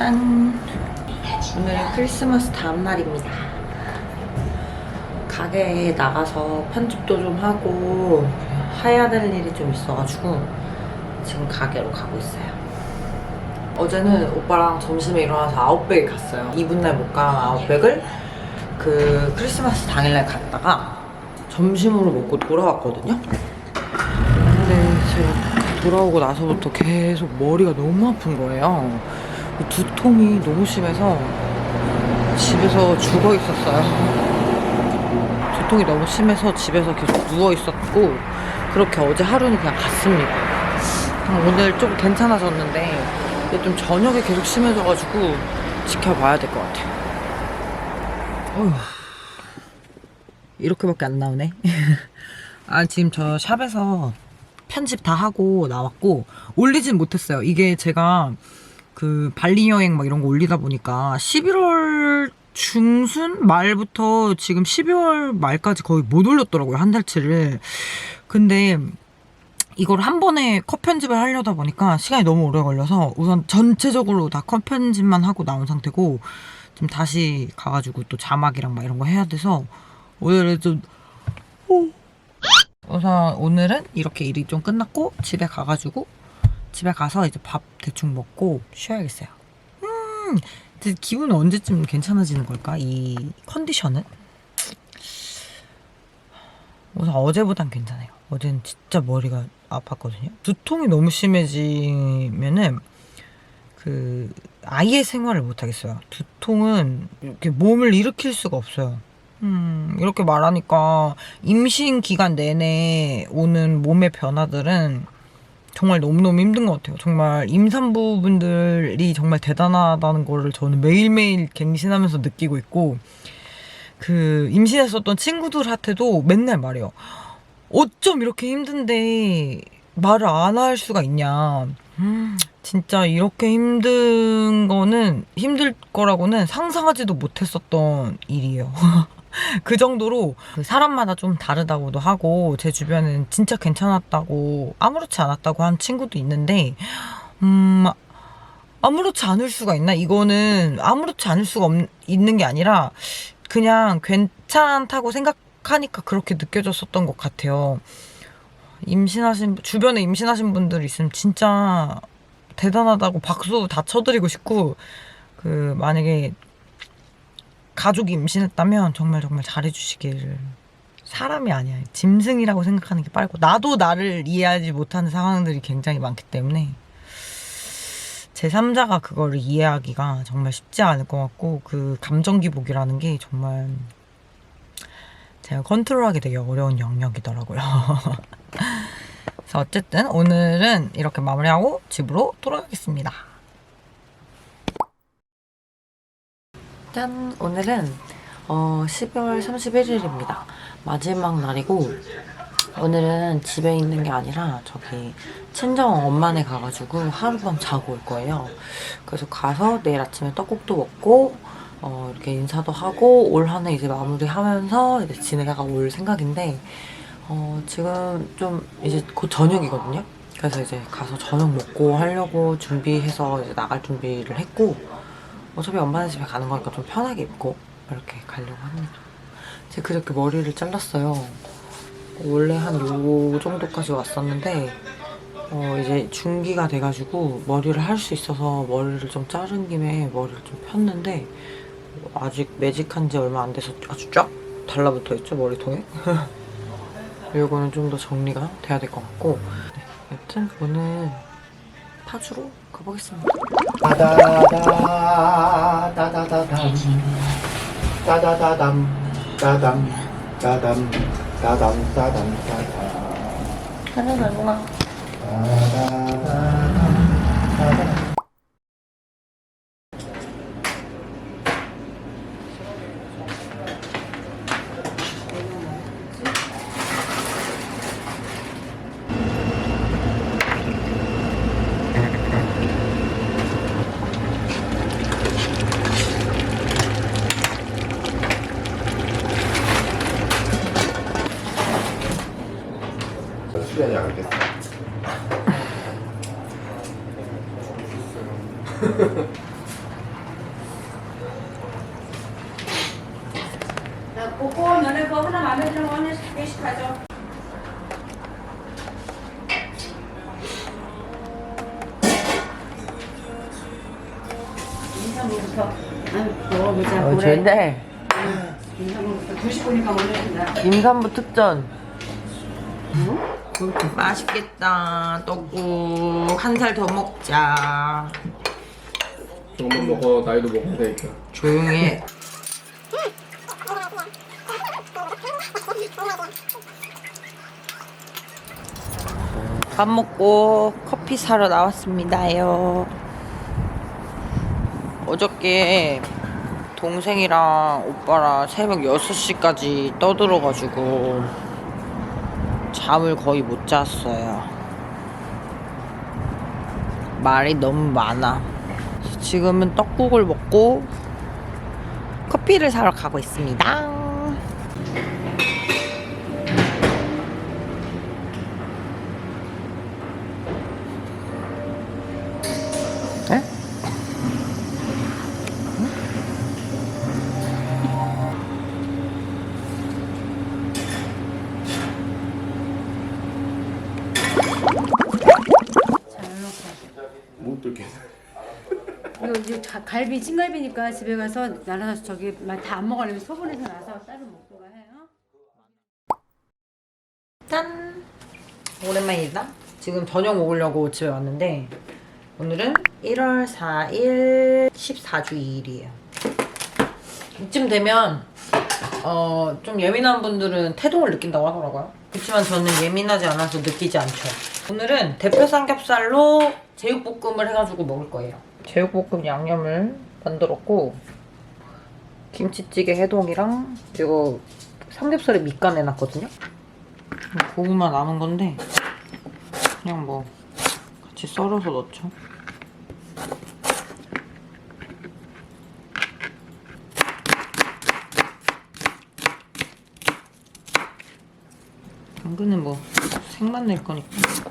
짠! 오늘은 크리스마스 다음 날입니다. 가게에 나가서 편집도 좀 하고 해야 될 일이 좀 있어가지고 지금 가게로 가고 있어요. 어제는 오빠랑 점심에 일어나서 아웃백에 갔어요. 이분 날 못 간 아웃백을 그 크리스마스 당일날 갔다가 점심으로 먹고 돌아왔거든요. 근데 제가 돌아오고 나서부터 계속 머리가 너무 아픈 거예요. 두통이 너무 심해서 집에서 죽어 있었어요. 두통이 너무 심해서 집에서 계속 누워 있었고 그렇게 어제 하루는 그냥 갔습니다. 오늘 좀 괜찮아졌는데 좀 저녁에 계속 심해져가지고 지켜봐야 될 것 같아요. 어휴, 이렇게밖에 안 나오네. 아 지금 저 샵에서 편집 다 하고 나왔고 올리진 못했어요. 이게 제가 그 발리 여행 막 이런 거 올리다 보니까 11월 중순 말부터 지금 12월 말까지 거의 못 올렸더라고요 한 달치를. 근데 이걸 한 번에 컷 편집을 하려다 보니까 시간이 너무 오래 걸려서 우선 전체적으로 다 컷 편집만 하고 나온 상태고 지금 다시 가가지고 또 자막이랑 막 이런 거 해야 돼서 오늘은 좀 우선 오늘은 이렇게 일이 좀 끝났고 집에 가가지고 집에 가서 이제 밥 대충 먹고 쉬어야겠어요. 음, 기분은 언제쯤 괜찮아지는 걸까? 이 컨디션은? 우선 어제보단 괜찮아요. 어제는 진짜 머리가 아팠거든요. 두통이 너무 심해지면은 그 아예 생활을 못 하겠어요. 두통은 이렇게 몸을 일으킬 수가 없어요. 음, 이렇게 말하니까 임신 기간 내내 오는 몸의 변화들은 정말 너무너무 힘든 것 같아요. 정말 임산부분들이 정말 대단하다는 거를 저는 매일매일 갱신하면서 느끼고 있고, 그, 임신했었던 친구들한테도 맨날 말해요. 어쩜 이렇게 힘든데 말을 안 할 수가 있냐. 음, 진짜 이렇게 힘든 거는, 힘들 거라고는 상상하지도 못했었던 일이에요. 그 정도로 그 사람마다 좀 다르다고도 하고 제 주변에는 진짜 괜찮았다고 아무렇지 않았다고 한 친구도 있는데 음 아무렇지 않을 수가 있나? 이거는 아무렇지 않을 수가 없, 있는 게 아니라 그냥 괜찮다고 생각하니까 그렇게 느껴졌었던 것 같아요. 임신하신 주변에 임신하신 분들 있으면 진짜 대단하다고 박수 다 쳐드리고 싶고 그 만약에 가족이 임신했다면 정말 정말 잘해주시기를 사람이 아니야 짐승이라고 생각하는 게 빠르고 나도 나를 이해하지 못하는 상황들이 굉장히 많기 때문에 제3자가 그거를 이해하기가 정말 쉽지 않을 것 같고 그 감정 기복이라는 게 정말 제가 컨트롤하기 되게 어려운 영역이더라고요. 그래서 어쨌든 오늘은 이렇게 마무리하고 집으로 돌아가겠습니다. 짠! 오늘은 어, 12월 31일입니다. 마지막 날이고 오늘은 집에 있는 게 아니라 저기 친정 엄마네 가가지고 하룻밤 자고 올 거예요. 그래서 가서 내일 아침에 떡국도 먹고 어, 이렇게 인사도 하고 올 한 해 이제 마무리하면서 이제 지내가 올 생각인데 어, 지금 좀 이제 곧 저녁이거든요. 그래서 이제 가서 저녁 먹고 하려고 준비해서 이제 나갈 준비를 했고 어차피 엄마네 집에 가는 거니까 좀 편하게 입고 이렇게 가려고 합니다. 제가 그렇게 머리를 잘랐어요. 원래 한 요 정도까지 왔었는데 어 이제 중기가 돼가지고 머리를 할 수 있어서 머리를 좀 자른 김에 머리를 좀 폈는데 아직 매직한 지 얼마 안 돼서 아주 쫙 달라붙어 있죠 머리통에. 요거는 좀 더 정리가 돼야 될 것 같고 네, 여튼 오늘 파주로 가보겠습니다. 따다다 따다다담 따다다담 따담 따담 따담 따담 따담 하나 말구나. 따다다담 따담 수련이 알겠어 회식하죠. 아유 먹어보자 어, 좋은데 인삼부터 2시 보니까 먹는다 임산부 특전. 맛있겠다. 떡국 한 살 더 먹자. 조금만 먹어 나이도 먹어야 되니까 조용히 해. 밥 먹고 커피 사러 나왔습니다요. 어저께 동생이랑 오빠랑 새벽 6시까지 떠들어가지고 잠을 거의 못 잤어요. 말이 너무 많아. 지금은 떡국을 먹고 커피를 사러 가고 있습니다. 가- 갈비 찐갈비니까 집에 가서 나눠서 저기 다 안 먹으려면 소분해서 나서 따로 먹고 가요 짠! 오랜만이다. 지금 저녁 먹으려고 집에 왔는데 오늘은 1월 4일 14주 2일이에요. 이쯤 되면 어, 좀 예민한 분들은 태동을 느낀다고 하더라고요. 그렇지만 저는 예민하지 않아서 느끼지 않죠. 오늘은 대표 삼겹살로 제육볶음을 해가지고 먹을 거예요. 제육볶음 양념을 만들었고 김치찌개 해동이랑 이거 삼겹살에 밑간 해놨거든요. 고구마 남은 건데 그냥 뭐 같이 썰어서 넣죠. 당근은 뭐 생만 낼 거니까.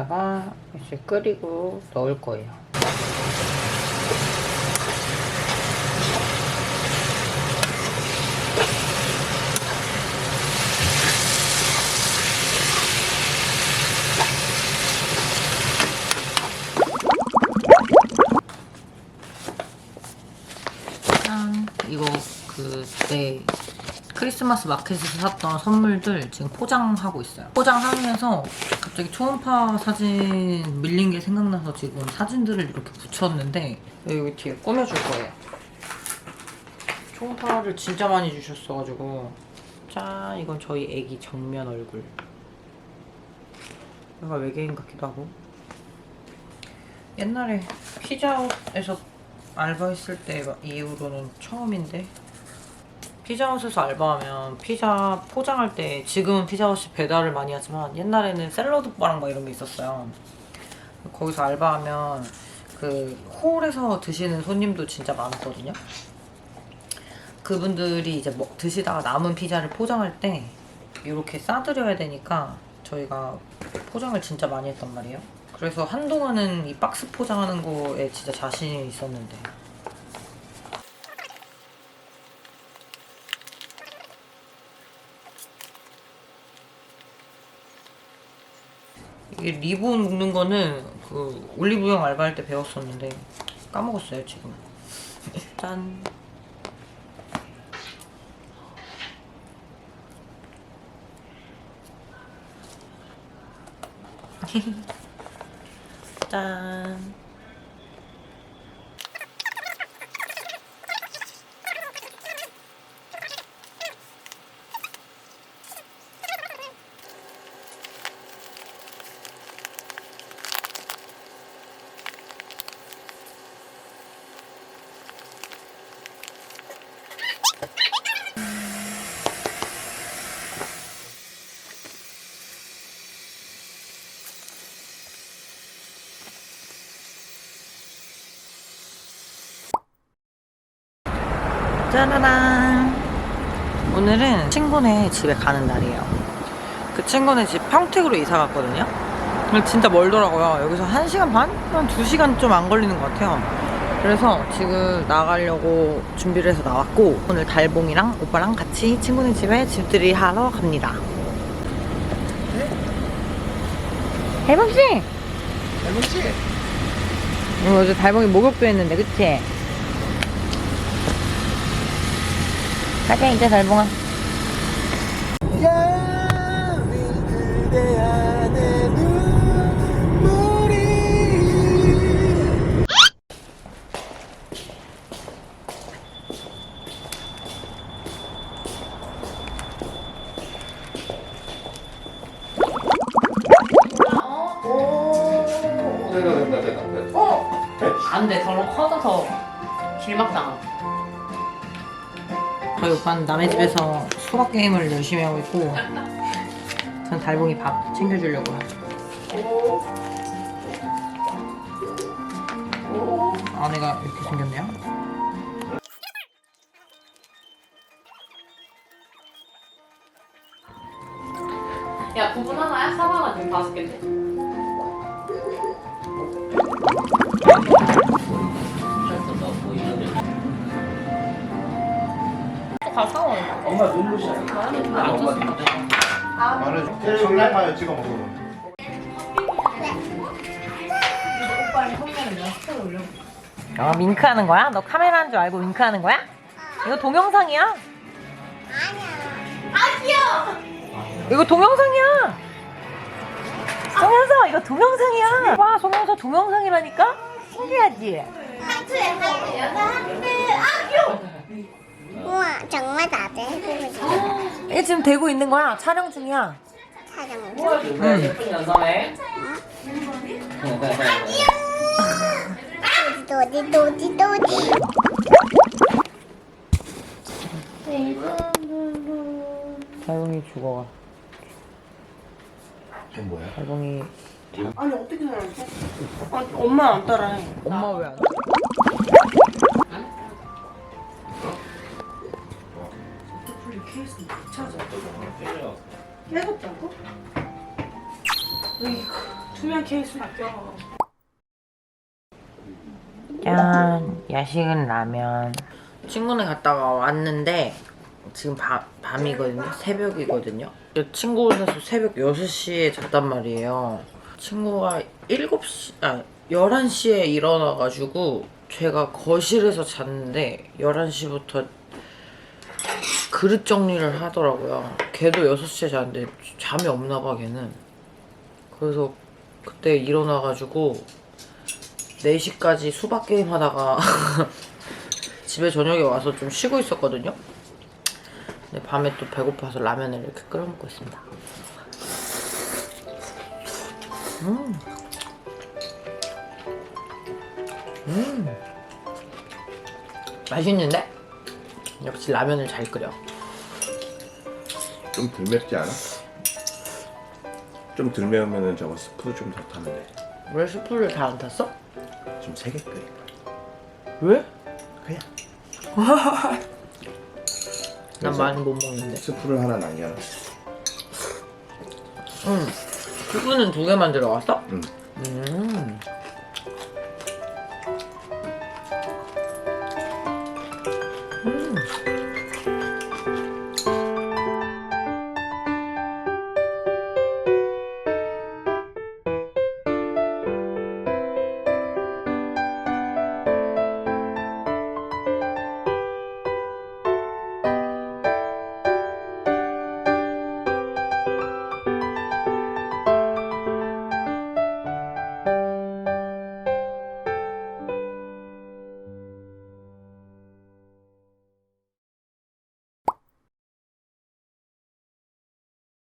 여기에다가 이제 끓이고 넣을 거예요. 짠. 이거 그때 크리스마스 마켓에서 샀던 선물들 지금 포장하고 있어요. 포장하면서 갑자기 초음파 사진 밀린 게 생각나서 지금 사진들을 이렇게 붙였는데 여기 뒤에 꾸며줄 거예요. 초음파를 진짜 많이 주셨어가지고 짠 이건 저희 애기 정면 얼굴. 얘가 외계인 같기도 하고 옛날에 피자헛에서 알바했을 때 이후로는 처음인데 피자헛에서 알바하면 피자 포장할 때 지금은 피자헛이 배달을 많이 하지만 옛날에는 샐러드 바랑 막 이런 게 있었어요. 거기서 알바하면 그 홀에서 드시는 손님도 진짜 많았거든요. 그분들이 이제 뭐 드시다가 남은 피자를 포장할 때 이렇게 싸드려야 되니까 저희가 포장을 진짜 많이 했단 말이에요. 그래서 한동안은 이 박스 포장하는 거에 진짜 자신이 있었는데 이게 리본 묶는 거는 그 올리브영 알바할 때 배웠었는데 까먹었어요 지금. 짠. 짠. 짜라란. 오늘은 친구네 집에 가는 날이에요. 그 친구네 집 평택으로 이사 갔거든요. 근데 진짜 멀더라고요. 여기서 1시간 반? 한 2시간 좀 안 걸리는 것 같아요. 그래서 지금 나가려고 준비를 해서 나왔고 오늘 달봉이랑 오빠랑 같이 친구네 집에 집들이 하러 갑니다. 달봉 씨. 달봉 씨. 어제 달봉이 목욕도 했는데 그치? 가자 이제 달봉아. 남의 집에서 수박 게임을 열심히 하고 있고 전 달봉이 밥 챙겨주려고 하죠. 아내가 이렇게 생겼네요. 야, 구분 하나야? 사과가 지금 다섯 개인데. 가까워. 엄마 눈부셔. 마늘 정말파요 찍어 먹어. 어, 윙크하는 거야? 너 카메라인 줄 알고 윙크하는 거야? 이거 동영상이야? 아 귀여워. 이거 동영상이야. 송현서 이거 동영상이야. 와 송현서 동영상이라니까? 신기하지? 우와 정말 나도 해보고 싶어 이게 지금 되고 있는 거야. 촬영 중이야. 촬영 응. 예쁜 연상해. 도디 도디 도디 달봉이 죽어가. 이게 뭐야? 달봉이 아니 어떻게 살았어? 아, 엄마 안 따라해. 엄마 왜 안? 깨졌다고? 으이구, 투명 케이스 바뀌어. 짠 야식은 라면 친구네 갔다가 왔는데 지금 밤, 밤이거든요 새벽이거든요 친구네서 새벽 6시에 잤단 말이에요 친구가 7시 아 11시에 일어나가지고 제가 거실에서 잤는데 11시부터 그릇 정리를 하더라고요 걔도 6시에 잤는데 잠이 없나 봐 걔는 그래서 그때 일어나가지고 4시까지 수박 게임 하다가 집에 저녁에 와서 좀 쉬고 있었거든요. 근데 밤에 또 배고파서 라면을 이렇게 끓여 먹고 있습니다. 음. 음. 맛있는데? 역시 라면을 잘 끓여. 좀 덜 맵지 않아? 좀 덜 매우면은 저거 스프 좀더 타면 돼. 왜 스프를 다 안 탔어? 좀 세게 끓여. 왜? 그냥 난 많이 못 먹는데. 스프를 하나 남겨. 응. 스프는 두 개만 들어갔어? 응. 음.